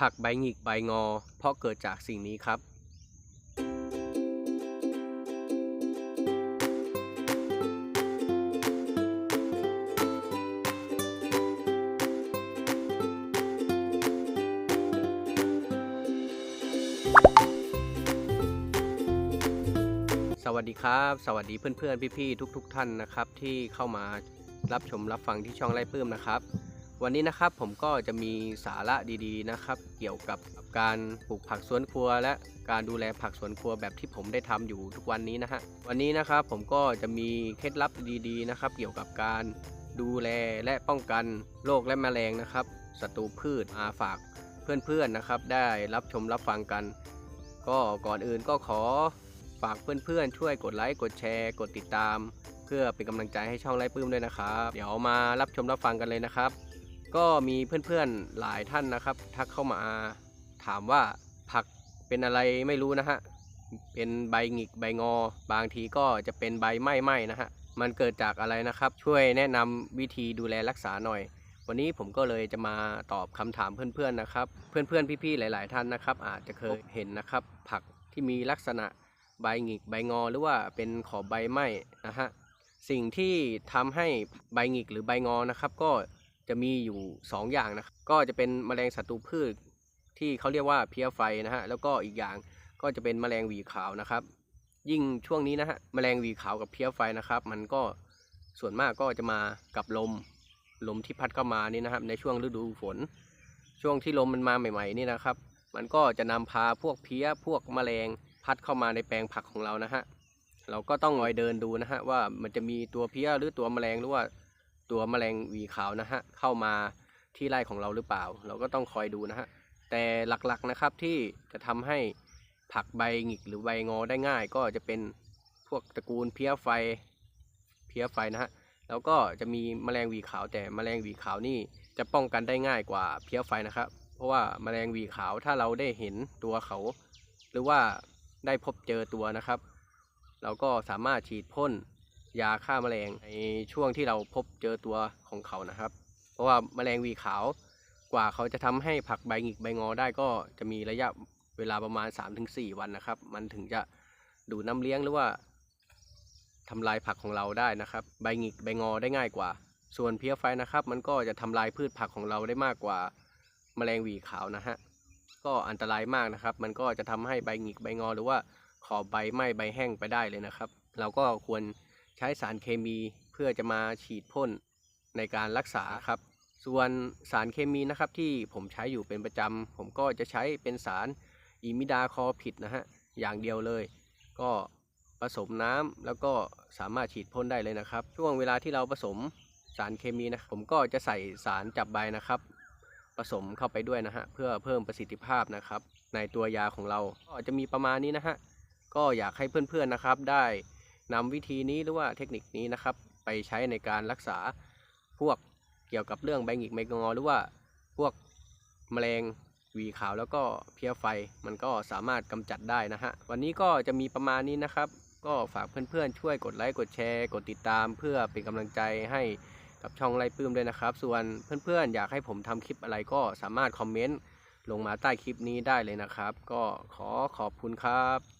ผักใบหงิกใบงอ เพราะเกิดจากสิ่งนี้ครับสวัสดีครับ สวัสดีเพื่อนๆ พี่ๆ ทุกๆท่านนะครับ ที่เข้ามารับชมรับฟังที่ช่องไร่ปื้มนะครับ วันนี้นะครับผมก็จะมีสาระดีๆนะครับ เกี่ยวกับการปลูกผักสวนครัว และการดูแลผักสวนครัวแบบที่ผมได้ทำอยู่ทุกวันนี้นะฮะวันนี้นะครับผมก็จะมีเคล็ดลับดีๆนะครับ เกี่ยวกับการดูแลและป้องกันโรคและแมลงนะครับศัตรูพืชมาฝากเพื่อนๆนะครับ ได้รับชมรับฟังกัน ก็ก่อนอื่นก็ขอฝากเพื่อนๆ ช่วยกดไลค์กดแชร์ กดติดตาม เพื่อเป็นกำลังใจให้ช่องไร่ปื้มด้วยนะครับ เดี๋ยวมารับชมรับฟังกันเลยนะครับ ก็มีเพื่อนๆหลายท่านนะครับ ทักเข้ามาถามว่าผักเป็นอะไรไม่รู้นะฮะ เป็นใบหงิกใบงอ บางทีก็จะเป็นใบไหม้ไหมนะฮะ มันเกิดจากอะไรนะครับ ช่วยแนะนำวิธีดูแลรักษาหน่อย วันนี้ผมก็เลยจะมาตอบคำถามเพื่อนๆนะครับ เพื่อนๆพี่ๆหลาย ๆ ท่านนะครับ อาจจะเคยเห็นนะครับ ผักที่มีลักษณะใบหงิกใบงอหรือว่าเป็นขอบใบไหม้นะฮะ สิ่งที่ทำให้ใบหงิกหรือใบงอนะครับ ก็ จะมีอยู่ 2 อย่างนะครับก็จะเป็นแมลงศัตรูพืชที่เขาเรียกว่าเพี้ยไฟนะฮะแล้วก็อีกอย่างก็จะเป็นแมลงหวีขาวนะครับ ยิ่งช่วงนี้นะฮะแมลงหวีขาวกับเพี้ยไฟนะครับ มันก็ส่วนมากก็จะมากับลมลมที่พัดเข้ามานี่นะครับ ในช่วงฤดูฝน ช่วงที่ลมมันมาใหม่ ๆ นี่นะครับ มันก็จะนำพาพวกเพี้ยพวกแมลงพัดเข้ามาในแปลงผักของเรานะฮะเราก็ต้องคอยเดินดูนะฮะว่ามันจะมีตัวเพี้ยหรือตัวแมลงหรือว่า ตัวแมลงวีขาวนะฮะเข้ามาที่ไร่ของเราหรือเปล่า เราก็ต้องคอยดูนะฮะแต่หลักๆนะครับที่จะทำให้ผักใบหงิกหรือใบงอได้ง่าย ก็จะเป็นพวกตระกูลเพี้ยไฟเพี้ยไฟนะฮะแล้วก็จะมีแมลงวีขาวแต่แมลงวีขาวนี่จะป้องกันได้ง่ายกว่าเพี้ยไฟนะครับ เพราะว่าแมลงวีขาวถ้าเราได้เห็นตัวเขา หรือว่าได้พบเจอตัวนะครับ เราก็สามารถฉีดพ่น ยาฆ่าแมลงในช่วงที่เราพบเจอตัวของเขานะครับ เพราะว่าแมลงวีขาวกว่าเขาจะทำให้ผักใบหงิกใบงอได้ก็จะมีระยะเวลาประมาณ 3-4 วันนะครับ มันถึงจะดูดน้ำเลี้ยงหรือว่าทำลายผักของเราได้นะครับ ใบหงิกใบงอได้ง่ายกว่า ส่วนเพี้ยไฟนะครับ มันก็จะทำลายพืชผักของเราได้มากกว่าแมลงวีขาวนะฮะก็อันตรายมากนะครับ มันก็จะทำให้ใบหงิกใบงอ หรือว่าขอบใบไหม้ใบแห้งไปได้เลยนะครับ เราก็ควร ใช้สารเคมีเพื่อจะมาฉีดพ่นในการรักษาครับ ส่วนสารเคมีนะครับที่ผมใช้อยู่เป็นประจำผมก็จะใช้เป็นสารอิมิดาคอผิดนะฮะอย่างเดียวเลย ก็ผสมน้ำแล้วก็สามารถฉีดพ่นได้เลยนะครับ ช่วงเวลาที่เราผสมสารเคมีนะผมก็จะใส่สารจับใบนะครับ ผสมเข้าไปด้วยนะฮะเพื่อเพิ่มประสิทธิภาพนะครับ ในตัวยาของเราก็จะมีประมาณนี้นะฮะก็อยากให้เพื่อนๆนะครับได้ นำวิธีนี้หรือว่าเทคนิคนี้นะครับ ไปใช้ในการรักษาพวกเกี่ยวกับเรื่องใบหงิกใบงอ หรือว่าพวกแมลงหวีขาวแล้วก็เพี้ยไฟมันก็สามารถกำจัดได้นะฮะ วันนี้ก็จะมีประมาณนี้นะครับ ก็ฝากเพื่อนๆ ช่วยกดไลค์กดแชร์ กดติดตาม เพื่อเป็นกำลังใจให้กับช่องไร่ปื้มด้วยนะครับ ส่วนเพื่อนๆ อยากให้ผมทำคลิปอะไรก็สามารถคอมเมนต์ลงมาใต้คลิปนี้ได้เลยนะครับ ก็ขอขอบคุณครับ